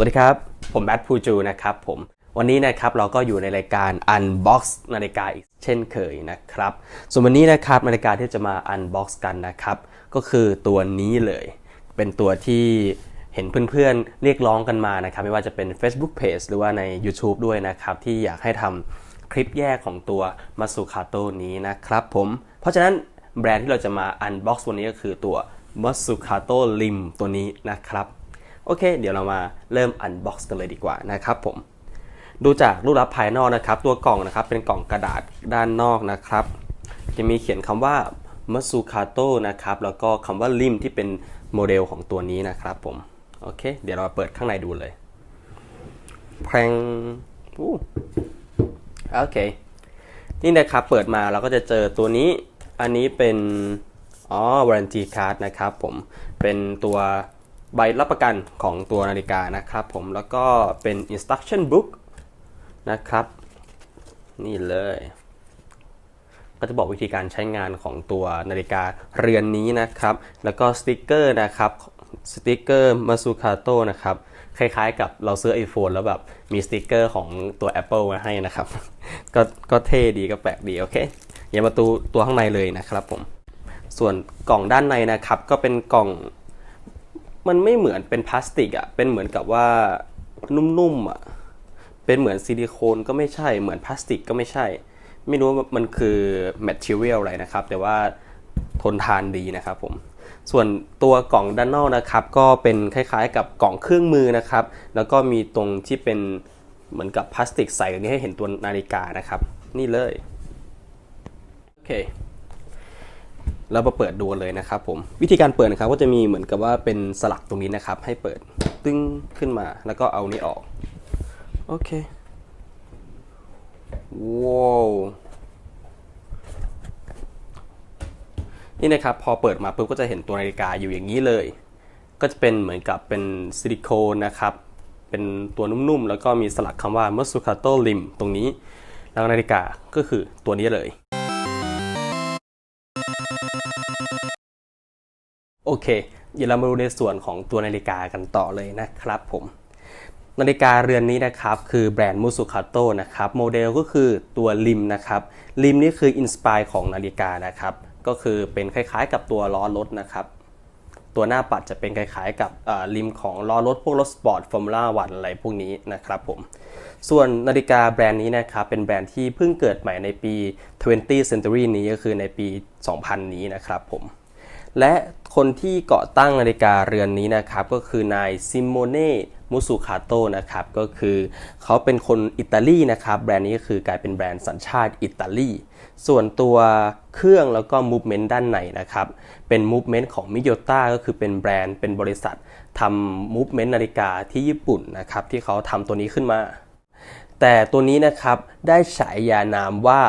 สวัสดีครับ ผมแบทพูจูนะครับผม วันนี้นะครับเราก็อยู่ในรายการ Unbox นาฬิกาอีกเช่นเคยนะครับ ส่วนวันนี้นะครับนาฬิกาที่จะมา Unbox กันนะครับ ก็คือตัวนี้เลย เป็นตัวที่เห็นเพื่อนๆเรียกร้องกันมานะครับ ไม่ว่าจะเป็น Facebook Page หรือว่าใน YouTube ด้วยนะครับ ที่อยากให้ทำคลิปแยกของตัว m a s u k a t o นี้นะครับผม เพราะฉะนั้นแบรนด์ที่เราจะมา Unbox วันนี้ก็คือตัว m a s u k a t o Lim ตัวนี้นะครับ โอเค เดี๋ยวเรามาเริ่ม Unbox กันเลยดีกว่านะครับผม ดูจากรูปลักษณ์ภายนอกนะครับ ตัวกล่องนะครับเป็นกล่องกระดาษด้านนอกนะครับ จะมีเขียนคำว่า m a s u k a t o นะครับ แล้วก็คำว่า Lim ที่เป็นโมเดลของตัวนี้นะครับผม โอเค เดี๋ยวเราเปิดข้างในดูเลยแพงอู้โอเค นี่นะครับ เปิดมาเราก็จะเจอตัวนี้ อันนี้เป็น อ๋อ warranty card นะครับผม เป็นตัว ใบรับประกันของตัวนาฬิกานะครับผมแล้วก็เป็น instruction book นะครับ นี่เลย ก็จะบอกวิธีการใช้งานของตัวนาฬิกาเรือนนี้นะครับ แล้วก็สติกเกอร์นะครับสติกเกอร์มาซูคาโตนะครับ คล้ายๆกับเราซื้อ iPhone แล้วแบบมีสติกเกอร์ของตัว Apple มาให้นะครับ ก็ก็เท่ดีก็แปลกดี โอเคอย่ามาตูตัวข้างในเลยนะครับผม ส่วนกล่องด้านในนะครับ ก็เป็นกล่อง มันไม่เหมือนเป็นพลาสติกอะเป็นเหมือนกับว่านุ่มๆอะเป็นเหมือนซิลิโคนก็ไม่ใช่ เหมือนพลาสติกก็ไม่ใช่ ไม่รู้ว่ามันคือ material อะไรนะครับ แต่ว่าทนทานดีนะครับผม ส่วนตัวกล่องด้านนอกนะครับ ก็เป็นคล้ายๆ กับกล่องเครื่องมือนะครับ แล้วก็มีตรงที่เป็นเหมือนกับพลาสติกใส่ตรงนี้ให้เห็นตัวนาฬิกานะครับ นี่เลย โอเค เรามาเปิดดูเลยนะครับผมวิธีการเปิดนะครับก็จะมีเหมือนกับว่าเป็นสลักตรงนี้นะครับ ให้เปิดตึ้งขึ้นมาแล้วก็เอานี้ออกโอเคว้าวนี่นะครับพอเปิดมาปุ๊บก็จะเห็นตัวนาฬิกาอยู่อย่างนี้เลย ก็จะเป็นเหมือนกับเป็นซิลิโคนนะครับ เป็นตัวนุ่มๆ แล้วก็มีสลักคำว่า m u s u k a t o Lim ตรงนี้ แล้วนาฬิกาก็คือตัวนี้เลย โอเค เดี๋ยวเรามาดูในส่วนของตัวนาฬิกากันต่อเลยนะครับผม นาฬิกาเรือนนี้นะครับ คือแบรนด์มูสุคาโตนะครับ โมเดลก็คือตัวลิมนะครับลิมนี่คืออินสปายของนาฬิกานะครับ ก็คือเป็นคล้ายๆกับตัวล้อรถนะครับ ตัวหน้าปัดจะเป็นคล้ายๆกับลิมของล้อรถพวกรถสปอร์ตฟอร์มูล่าวันอะไรพวกนี้นะครับผม ส่วนนาฬิกาแบรนด์นี้นะครับ เป็นแบรนด์ที่เพิ่งเกิดใหม่ในปี 20 century นี้ก็คือในปี 2000 นี้นะครับผม และคนที่เกาะตั้งนาฬิกาเรือนนี้นะครับ ก็คือนายซิโมเน่มุสุคาโตนะครับ ก็คือเขาเป็นคนอิตาลีนะครับ แบรนด์นี้ก็คือกลายเป็นแบรนด์สัญชาติอิตาลี ส่วนตัวเครื่องแล้วก็มูฟเมนต์ด้านในนะครับ เป็นมูฟเมนต์ของมิโยต้าก็คือเป็นแบรนด์เป็นบริษัททำมูฟเมนต์นาฬิกาที่ญี่ปุ่นนะครับ ที่เขาทำตัวนี้ขึ้นมา แต่ตัวนี้นะครับได้ฉายานามว่า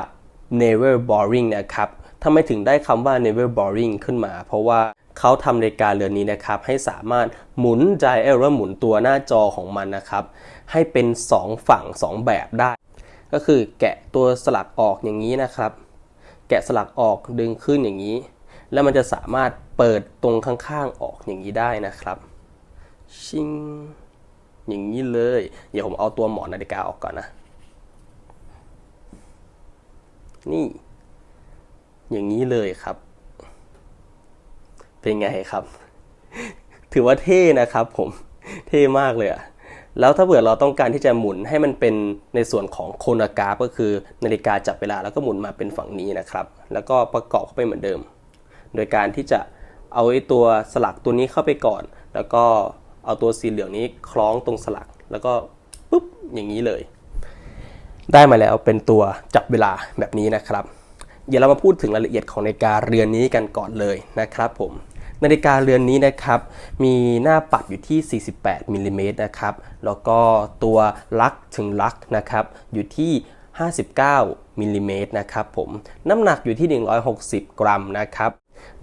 never boring นะครับ ทำไมถึงได้คำว่า never boring ขึ้นมา เพราะว่าเขาทำนาฬิกาเรือนนี้นะครับ ให้สามารถหมุนไดเอลหรือหมุนตัวหน้าจอของมันนะครับ ให้เป็น 2 ฝั่ง 2 แบบได้ ก็คือแกะตัวสลักออกอย่างนี้นะครับ แกะสลักออกดึงขึ้นอย่างนี้ แล้วมันจะสามารถเปิดตรงข้างๆออกอย่างนี้ได้นะครับ ชิงอย่างนี้เลย เดี๋ยวผมเอาตัวหมอนนาฬิกาออกก่อนนะ นี่ อย่างนี้เลยครับ เป็นไงครับ ถือว่าเท่นะครับผมเท่มากเลยอะแล้วถ้าเผื่อเราต้องการที่จะหมุนให้มันเป็นในส่วนของโคนาการก็คือนาฬิกาจับเวลาแล้วก็หมุนมาเป็นฝั่งนี้นะครับ แล้วก็ประกอบเข้าไปเหมือนเดิม โดยการที่จะเอาไอ้ตัวสลักตัวนี้เข้าไปก่อน แล้วก็เอาตัวสีเหลืองนี้คล้องตรงสลัก แล้วก็ปุ๊บอย่างนี้เลย ได้มาแล้วเป็นตัวจับเวลาแบบนี้นะครับ เดี๋ยวเรามาพูดถึงรายละเอียดของนาฬิกาเรือนนี้กันก่อนเลยนะครับผมนาฬิกาเรือนนี้นะครับมีหน้าปัดอยู่ที่ 48มิลลิเมตรนะครับแล้วก็ตัวลักถึงลักนะครับอยู่ที่ 59มิลลิเมตรนะครับผมน้ำหนักอยู่ที่ 160 กรัมนะครับ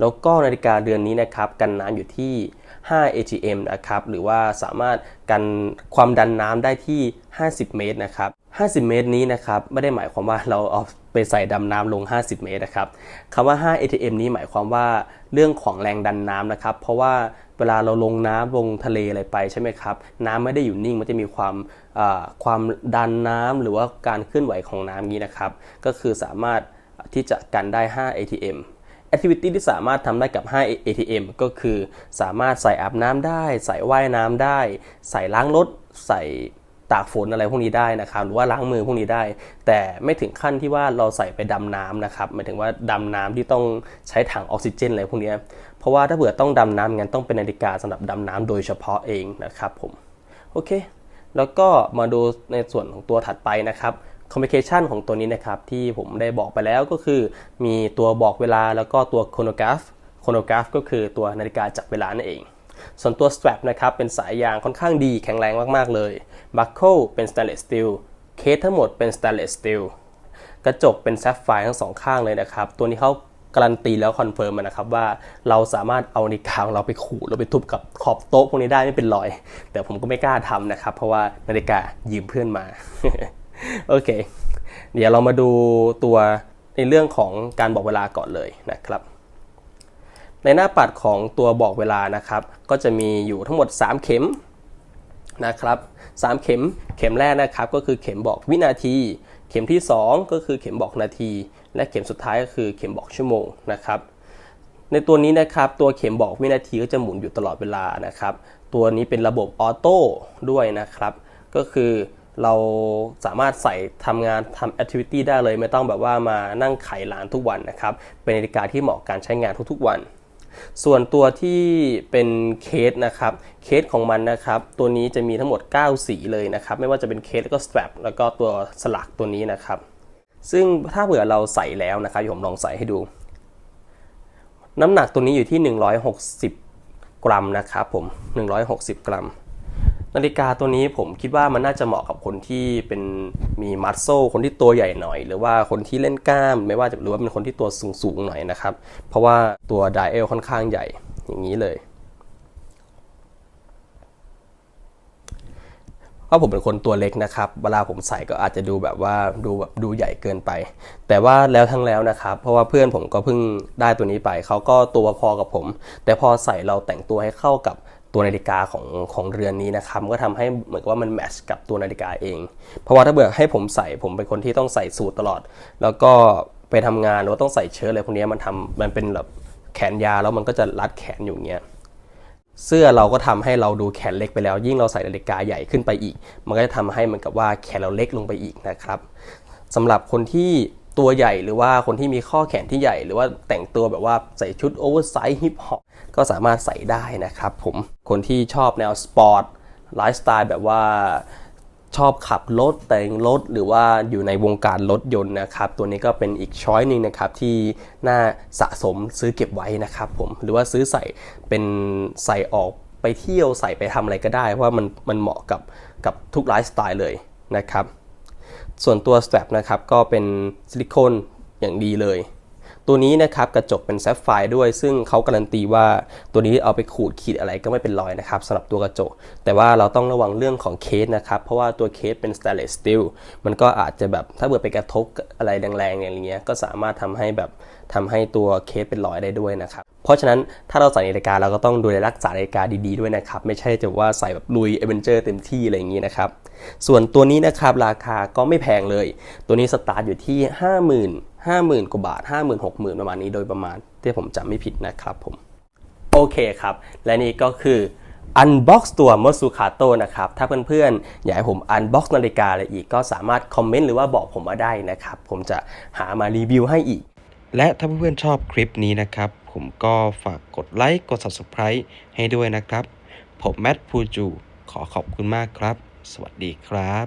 แล้วก็นาฬิกาเรือนนี้นะครับกันน้ำอยู่ที่ 5 ATM นะครับหรือว่าสามารถกันความดันน้ำได้ที่ 50 เมตรนะครับ 50 เมตรนี้นะครับไม่ได้หมายความว่าเราเอาไปใส่ดำน้ำลง 50 เมตรนะครับคำว่า 5 ATM นี้หมายความว่าเรื่องของแรงดันน้ำนะครับ เพราะว่าเวลาเราลงน้ำลงทะเลอะไรไปใช่ไหมครับ น้ำไม่ได้อยู่นิ่งมันจะมีความความดันน้ำหรือว่าการเคลื่อนไหวของน้ำนี้นะครับ ก็คือสามารถที่จะกันได้ 5 ATM Activity ที่สามารถทำได้กับ 5 ATM ก็คือสามารถใส่อาบน้ำได้ ใส่ว่ายน้ำได้ ใส่ล้างรถ ใส่ ตากฝนอะไรพวกนี้ได้นะครับหรือว่าล้างมือพวกนี้ได้ แต่ไม่ถึงขั้นที่ว่าเราใส่ไปดำน้ำนะครับหมายถึงว่าดำน้ำที่ต้องใช้ถังออกซิเจนอะไรพวกนี้เพราะว่าถ้าเผื่อต้องดำน้ำงั้นต้องเป็นนาฬิกาสำหรับดำน้ำโดยเฉพาะเองนะครับผมโอเค แล้วก็มาดูในส่วนของตัวถัดไปนะครับคอมมิเคชันของตัวนี้นะครับที่ผมได้บอกไปแล้วก็คือ มีตัวบอกเวลาแล้วก็ตัวโคโนกราฟโคโนกราฟก็คือตัวนาฬิกาจับเวลานั่นเอง ส่วนตัว strap นะครับเป็นสายยางค่อนข้างดีแข็งแรงมากๆเลย buckle เป็น stainless steel เคสทั้งหมดเป็น stainless steel กระจกเป็นแซฟไฟร์ทั้งสองข้างเลยนะครับ ตัวนี้เขาการันตีแล้วคอนเฟิร์มมานะครับว่าเราสามารถเอานาฬิกาของเราไปขูดแล้วไปทุบกับขอบโต๊ะพวกนี้ได้ไม่เป็นรอย แต่ผมก็ไม่กล้าทำนะครับ เพราะว่านาฬิกายืมเพื่อนมา โอเค เดี๋ยวเรามาดูตัวในเรื่องของการบอกเวลาก่อนเลยนะครับ ในหน้าปัดของตัวบอกเวลานะครับ ก็จะมีอยู่ทั้งหมด 3 เข็มนะครับ3เข็มเข็มแรกนะครับก็คือเข็มบอกวินาที เข็มที่ 2 ก็คือเข็มบอกนาที และเข็มสุดท้ายก็คือเข็มบอกชั่วโมงนะครับ ในตัวนี้นะครับตัวเข็มบอกวินาทีก็จะหมุนอยู่ตลอดเวลานะครับ ตัวนี้เป็นระบบออโต้ด้วยนะครับ ก็คือเราสามารถใส่ทำงานทำแอคทิวิตี้ได้เลย ไม่ต้องแบบว่ามานั่งไขลานทุกวันนะครับ เป็นนาฬิกาที่เหมาะกับการใช้งานทุกๆวัน ส่วนตัวที่เป็นเคสนะครับ เคสของมันนะครับ ตัวนี้จะมีทั้งหมด 9 สีเลยนะครับ ไม่ว่าจะเป็นเคสแล้วก็สแตรปแล้วก็ตัวสลักตัวนี้นะครับ ซึ่งถ้าเผื่อเราใส่แล้วนะครับผมลองใส่ให้ดู น้ำหนักตัวนี้อยู่ที่ 160 กรัมนะครับผม 160 กรัม นาฬิกาตัวนี้ผมคิดว่ามันน่าจะเหมาะกับคนที่เป็นมีมัดโซคนที่ตัวใหญ่หน่อย หรือว่าคนที่เล่นกล้าม ไม่ว่าจะหรือว่าเป็นคนที่ตัวสูงๆหน่อยนะครับ เพราะว่าตัวไดเอลค่อนข้างใหญ่อย่างนี้เลยเพราะผมเป็นคนตัวเล็กนะครับ เวลาผมใส่ก็อาจจะดูแบบว่าดูแบบดูใหญ่เกินไป แต่ว่าแล้วทั้งแล้วนะครับ เพราะว่าเพื่อนผมก็เพิ่งได้ตัวนี้ไป เขาก็ตัวพอกับผม แต่พอใส่เราแต่งตัวให้เข้ากับ ตัวนาฬิกาของของเรือนนี้นะครับก็ทำให้เหมือนกับว่ามันแมชกับตัวนาฬิกาเอง เพราะว่าถ้าเบื่อให้ผมใส่ผมเป็นคนที่ต้องใส่สูทตลอด แล้วก็ไปทำงานหรือว่าต้องใส่เชิ้ตอะไรพวกนี้มันทำมันเป็นแบบแขนยาวแล้วมันก็จะรัดแขนอยู่เงี้ยเสื้อเราก็ทำให้เราดูแขนเล็กไปแล้ว ยิ่งเราใส่นาฬิกาใหญ่ขึ้นไปอีก มันก็จะทำให้เหมือนกับว่าแขนเราเล็กลงไปอีกนะครับสำหรับคนที่ ตัวใหญ่หรือว่าคนที่มีข้อแขนที่ใหญ่ หรือว่าแต่งตัวแบบว่าใส่ชุดโอเวอร์ไซส์ฮิปฮอปก็สามารถใส่ได้นะครับผมคนที่ชอบแนวสปอร์ตไลฟ์สไตล์แบบว่าชอบขับรถแต่งรถหรือว่าอยู่ในวงการรถยนต์นะครับ ตัวนี้ก็เป็นอีกช้อยหนึ่งนะครับที่น่าสะสมซื้อเก็บไว้นะครับผมหรือว่าซื้อใส่เป็นใส่ออกไปเที่ยวใส่ไปทำอะไรก็ได้ ว่ามันมันเหมาะกับกับทุกไลฟ์สไตล์เลยนะครับ ส่วนตัว strap นะครับก็เป็นซิลิโคนอย่างดีเลย ตัวนี้นะครับกระจกเป็นแซฟไฟร์ด้วย ซึ่งเขาการันตีว่าตัวนี้เอาไปขูดขีดอะไรก็ไม่เป็นรอยนะครับสำหรับตัวกระจก แต่ว่าเราต้องระวังเรื่องของเคสนะครับ เพราะว่าตัวเคสเป็น stainless steel มันก็อาจจะแบบถ้าเกิดไปกระทบอะไรแรงๆอย่างเงี้ยก็สามารถทำให้แบบทำให้ตัวเคสเป็นรอยได้ด้วยนะครับเพราะฉะนั้นถ้าเราใส่นาฬิกาเราก็ต้องดูแลรักษานาฬิกาดีๆด้วยนะครับ ไม่ใช่จะว่าใส่แบบลุยเอเวนเจอร์เต็มที่อะไรอย่างงี้นะครับ ส่วนตัวนี้นะครับราคาก็ไม่แพงเลย ตัวนี้สตาร์ทอยู่ที่ 50,000 50,000กว่าบาท 50,000 60,000 ประมาณนี้โดยประมาณที่ผมจำไม่ผิดนะครับผม โอเคครับ และนี่ก็คือ Unbox ตัว m o s u k a t o นะครับ ถ้าเพื่อนๆ อยากให้ผม Unbox นาฬิกาอะไรอีกก็สามารถคอมเมนต์หรือว่าบอกผมมาได้นะครับ ผมจะหามารีวิวให้อีก และถ้าเพื่อนๆชอบคลิปนี้นะครับ ผมก็ฝากกดไลค์กด Subscribe ให้ด้วยนะครับ ผมแมทพูจูขอขอบคุณมากครับ สวัสดีครับ